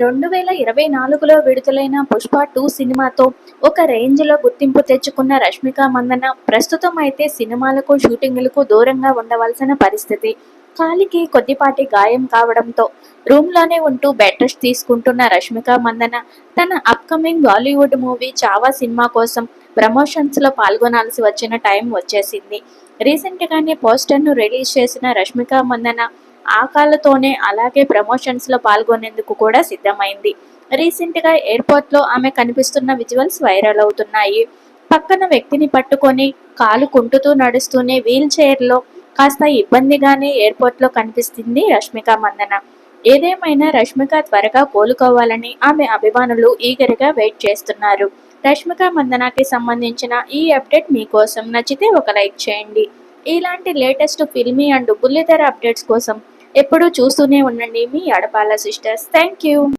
రెండు వేల ఇరవై నాలుగులో విడుదలైన పుష్ప టూ సినిమాతో ఒక రేంజ్లో గుర్తింపు తెచ్చుకున్న రష్మిక మందన ప్రస్తుతం అయితే సినిమాలకు షూటింగులకు దూరంగా ఉండవలసిన పరిస్థితి. కాలికి కొద్దిపాటి గాయం కావడంతో రూమ్లోనే ఉంటూ బెడ్ రెస్ట్ తీసుకుంటున్న రష్మిక మందన తన అప్కమింగ్ బాలీవుడ్ మూవీ చావా సినిమా కోసం ప్రమోషన్స్లో పాల్గొనాల్సి వచ్చిన టైం వచ్చేసింది. రీసెంట్గానే పోస్టర్ను రిలీజ్ చేసిన రష్మిక మందన ఆ కాళ్ళతోనే అలాగే ప్రమోషన్స్లో పాల్గొనేందుకు కూడా సిద్ధమైంది. రీసెంట్గా ఎయిర్పోర్ట్లో ఆమె కనిపిస్తున్న విజువల్స్ వైరల్ అవుతున్నాయి. పక్కన వ్యక్తిని పట్టుకొని కాలు కుంటుతూ నడుస్తూనే వీల్ చైర్లో కాస్త ఇబ్బందిగానే ఎయిర్పోర్ట్లో కనిపిస్తుంది రష్మిక మందన. ఏదేమైనా రష్మిక త్వరగా కోలుకోవాలని ఆమె అభిమానులు ఈగర్గా వెయిట్ చేస్తున్నారు. రష్మిక మందనాకి సంబంధించిన ఈ అప్డేట్ మీకోసం నచ్చితే ఒక లైక్ చేయండి. ఇలాంటి లేటెస్ట్ ఫిల్మీ అండ్ బుల్లితెర అప్డేట్స్ కోసం ఎప్పుడూ చూస్తూనే ఉండండి మీ అడపాల సిస్టర్స్. Thank you.